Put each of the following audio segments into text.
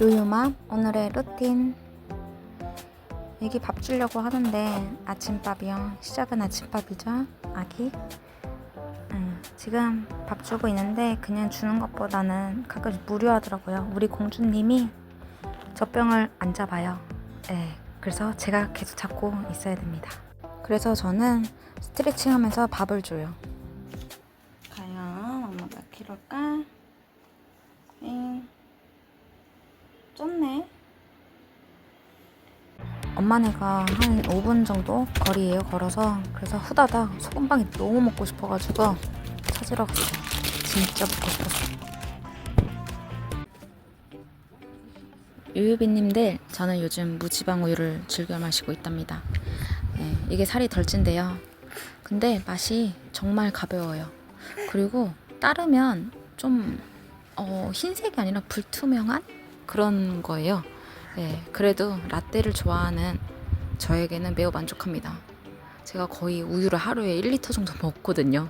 요요맘 오늘의 루틴. 애기 밥 주려고 하는데 아침밥이요. 시작은 아침밥이죠 아기? 음, 지금 밥 주고 있는데 그냥 주는 것보다는 가끔 무료하더라고요. 우리 공주님이 젖병을 안 잡아요. 네, 그래서 제가 계속 잡고 있어야 됩니다. 그래서 저는 스트레칭 하면서 밥을 줘요 과연 엄마가 키울까? 응. 쪘네. 엄마네가 한 5분 정도 거리에요 걸어서 그래서 후다닥 소금빵이 너무 먹고 싶어가지고 찾으러 갔어요. 진짜 먹고 싶었어. 유유비님들 저는 요즘 무지방 우유를 즐겨 마시고 있답니다. 네, 이게 살이 덜 찐대요. 근데 맛이 정말 가벼워요. 그리고 따르면 좀 어, 흰색이 아니라 불투명한 그런 거예요. 네, 그래도 라떼를 좋아하는 저에게는 매우 만족합니다. 제가 거의 우유를 하루에 1리터 정도 먹거든요.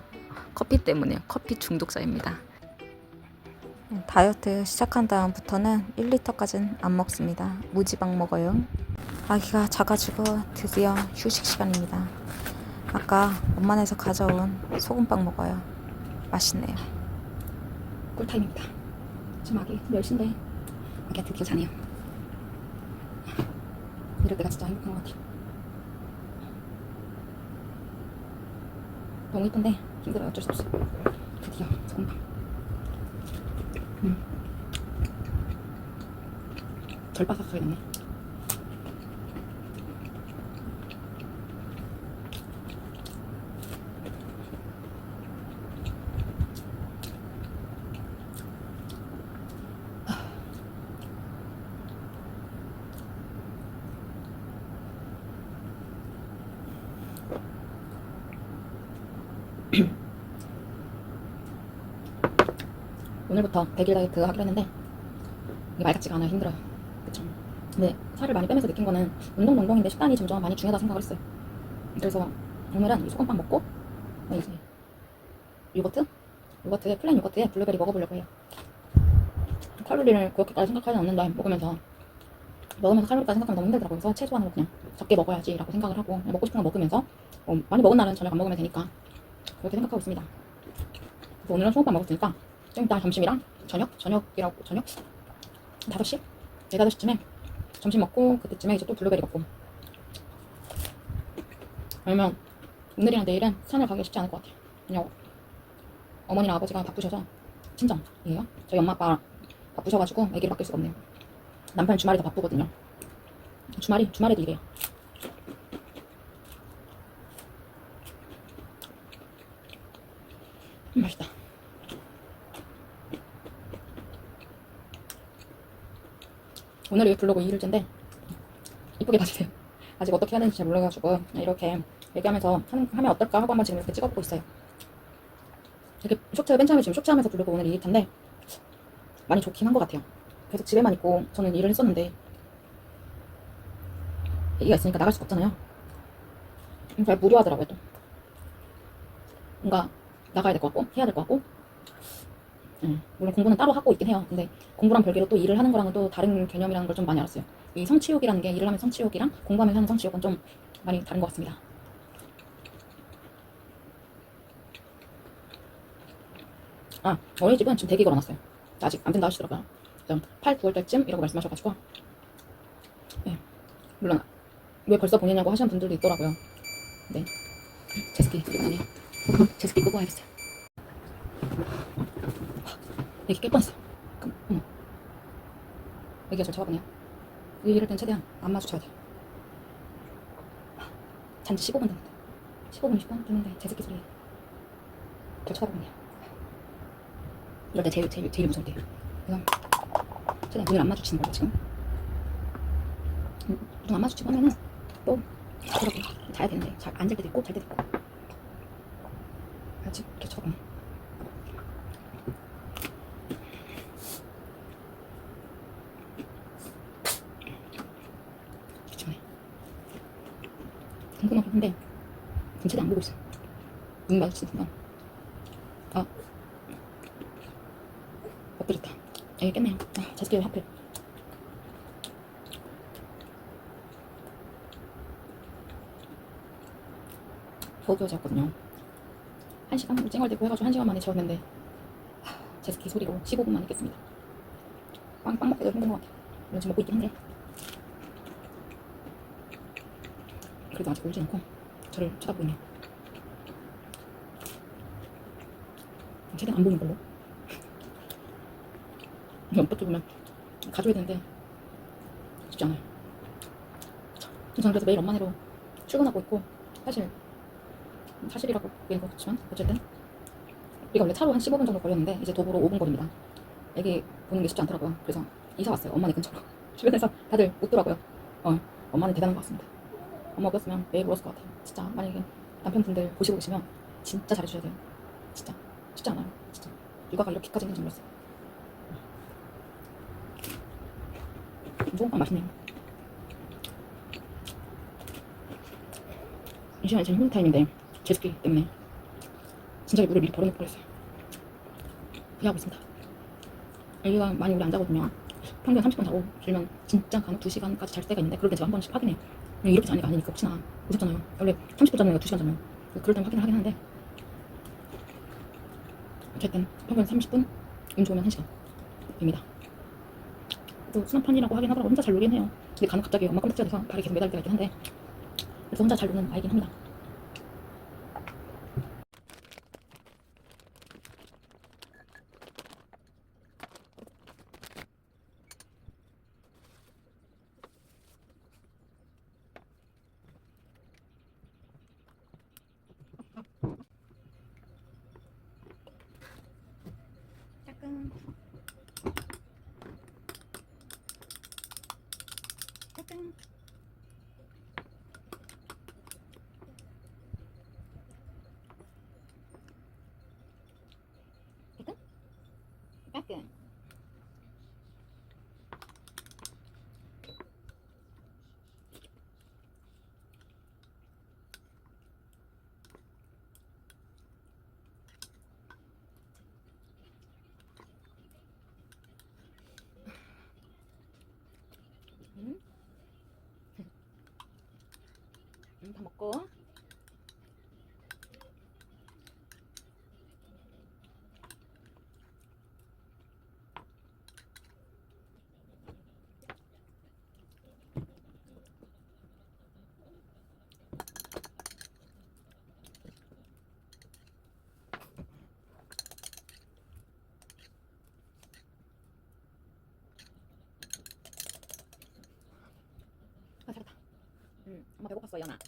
커피 때문에요. 커피 중독자입니다. 다이어트 시작한 다음부터는 1리터까지는 안 먹습니다. 무지방 먹어요. 아기가 작아지고 드디어 휴식 시간입니다. 아까 엄마네에서 가져온 소금빵 먹어요. 맛있네요. 꿀타임입니다. 지금 아기 10시인데 아기가 드디어 자네요. 이럴 때가 진짜 행복한 것 같아요. 너무 이쁜데 힘들어요. 어쩔 수 없어요. 드디어 소금빵. 음. 덜 바삭하게 됐네. 오늘부터 100일 다이어트 하기로 했는데 이게 말 같지가 않아요. 힘들어요. 그쵸? 근데 살을 많이 빼면서 느낀 거는 운동 농동인데 식단이 점점 많이 중요하다 생각을 했어요. 그래서 오늘은 이 소금빵 먹고 어, 이제 요거트? 요거트에 플레인 요거트에 블루베리 먹어보려고 해요. 칼로리를 그렇게까지 생각하지 않는다 먹으면서 먹으면서 칼로리까지 생각하면 너무 힘들더라고요. 그래서 최소한으로 그냥 적게 먹어야지 라고 생각을 하고 먹고 싶은 거 먹으면서 어, 많이 먹은 날은 저녁 안 먹으면 되니까 그렇게 생각하고 있습니다 그래서 오늘은 소금빵 먹었으니까 좀 이따 점심이랑 저녁? 저녁이라고 저녁? 5시? 4, 5시쯤에 점심 먹고 그때쯤에 이제 또 블루베리 먹고 왜냐면 오늘이랑 내일은 산을 가기가 쉽지 않을 것 같아요 그냥 어머니랑 아버지가 바쁘셔서 친정이에요 저희 엄마 아빠 바쁘셔가지고 아기를 맡길 수가 없네요 남편은 주말이 더 바쁘거든요 주말이 주말에도 일해요 맛있다 오늘 이 블로그 2일째인데 이쁘게 봐주세요. 아직 어떻게 되는지 잘 몰라가지고 이렇게 얘기하면서 하는, 하면 어떨까 하고 한번 지금 이렇게 찍어보고 있어요. 이렇게 쇼트 맨 처음에 지금 쇼츠하면서 블로그 오늘 2일차인데 많이 좋긴 한 것 같아요. 계속 집에만 있고 저는 일을 했었는데 얘기가 있으니까 나갈 수가 없잖아요. 음, 잘 무료하더라고요 또. 뭔가 나가야 될 것 같고 해야 될 것 같고 음, 물론 공부는 따로 하고 있긴 해요. 근데 공부랑 별개로 또 일을 하는 거랑은 또 다른 개념이라는 걸 좀 많이 알았어요. 이 성취욕이라는 게 일을 하면 성취욕이랑 공부하면서 하는 성취욕은 좀 많이 다른 것 같습니다. 아, 어린이 집은 지금 대기 걸어놨어요. 아직 안 된다 하시더라고요. 8, 9월 달쯤 이라고 말씀하셔가지고. 네. 물론, 왜 벌써 보내냐고 하시는 분들도 있더라고요. 네. 제스키 끄고 가네요. 제스키 끄고 와야겠어요. 애기 깰 뻔했어. 그럼, 어머. 애기가 절 쳐다보네요. 이럴 땐 최대한 안 마주쳐야 돼요. 잔지 15분 됐는데. 15분, 20분 됐는데 제 새끼 소리에 절 쳐다보네요. 이럴 때 제일, 제일, 제일 무서울 때예요. 그래서 최대한 눈을 안 마주치는 거예요, 지금. 음, 눈안 마주치고 하면은 또 그렇게 자야 되는데 잘안잘 때도 있고 잘 때도 있고 아직 이렇게 조금 귀찮아요 궁금하긴 한데 전체를 안 보고 있어요 눈 마주친 순간. 아. 엎드렸다. 아, 여기 깼네요. 아 자식들 하필. 포기하셨거든요. 한 시간 찡얼대고 해가지고 한 시간 만에 재웠는데 하, 제스키 소리로 15분만 있겠습니다. 빵, 빵 먹기도 힘든 것 같아요. 물론 지금 먹고 있긴 한데 그래도 아직 울지 않고 저를 쳐다보고 있네요. 최대한 안 보는 걸로. 연꽃 보면 가져야 되는데 쉽지 않아요. 저는 그래서 매일 엄마네로 출근하고 있고 사실 사실이라고 보기엔 그렇지만 어쨌든 우리가 원래 차로 한 15분 정도 걸렸는데 이제 도보로 5분 거리입니다. 애기 보는 게 쉽지 않더라고요. 그래서 이사 왔어요. 엄마네 근처로. 주변에서 다들 웃더라고요. 어, 엄마는 대단한 것 같습니다. 엄마 없었으면 매일 울었을 것 같아요. 진짜 만약에 남편분들 보시고 계시면 진짜 잘해주셔야 돼요. 진짜 쉽지 않아요. 진짜 육아가 이렇게까지 힘든지 몰랐어요. 소금빵 맛있네요. 이 시간에 지금 휴무 타임인데 제습기 때문에 진짜 물을 미리 버려놓고 그랬어요. 이해하고 있습니다. 애기가 많이 오래 안 자거든요. 평균 30분 자고 길면 진짜 간혹 2시간까지 잘 때가 있는데 그럴 때 제가 한 번씩 확인해요. 그냥 이렇게 자니까 아니니까 혹시나 무섭잖아요. 원래 30분 자면 2시간 자면 그럴 땐 확인을 하긴 하는데 어쨌든 평균 30분 운 좋으면 1시간 입니다. 또 수납판이라고 하긴 하더라고 혼자 잘 놀긴 해요. 근데 간혹 갑자기 엄마 컴퓨터에 돼서 발이 계속 매달 때가 있긴 한데 그래서 혼자 잘 노는 아이긴 합니다. 따끔 따끔 따끔 따끔 음. 음, 다 먹고. 아, 잘했다. 배고팠어, 연아.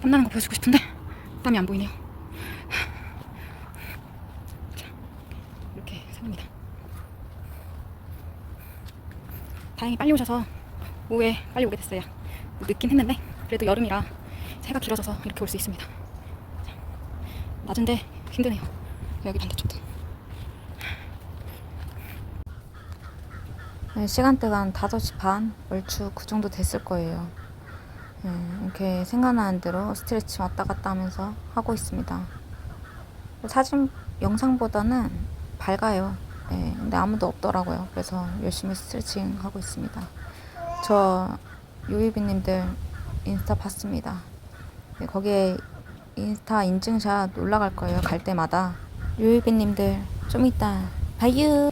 땀나는 거 보여주고 싶은데 땀이 안 보이네요. 자, 이렇게 생깁니다. 다행히 빨리 오셔서 오후에 빨리 오게 됐어요. 늦긴 했는데 그래도 여름이라 새가 길어져서 이렇게 올 수 있습니다. 자, 낮은데 힘드네요. 여기 반대쪽도. 네, 시간대가 한 5시 반, 얼추 그 정도 됐을 거예요. 네, 이렇게 생각나는 대로 스트레칭 왔다 갔다 하면서 하고 있습니다. 사진 영상보다는 밝아요. 네, 근데 아무도 없더라고요. 그래서 열심히 스트레칭 하고 있습니다. 저 유이비님들 인스타 봤습니다. 네, 거기에 인스타 인증샷 올라갈 거예요. 갈 때마다. 유이비님들 좀 이따 봐요.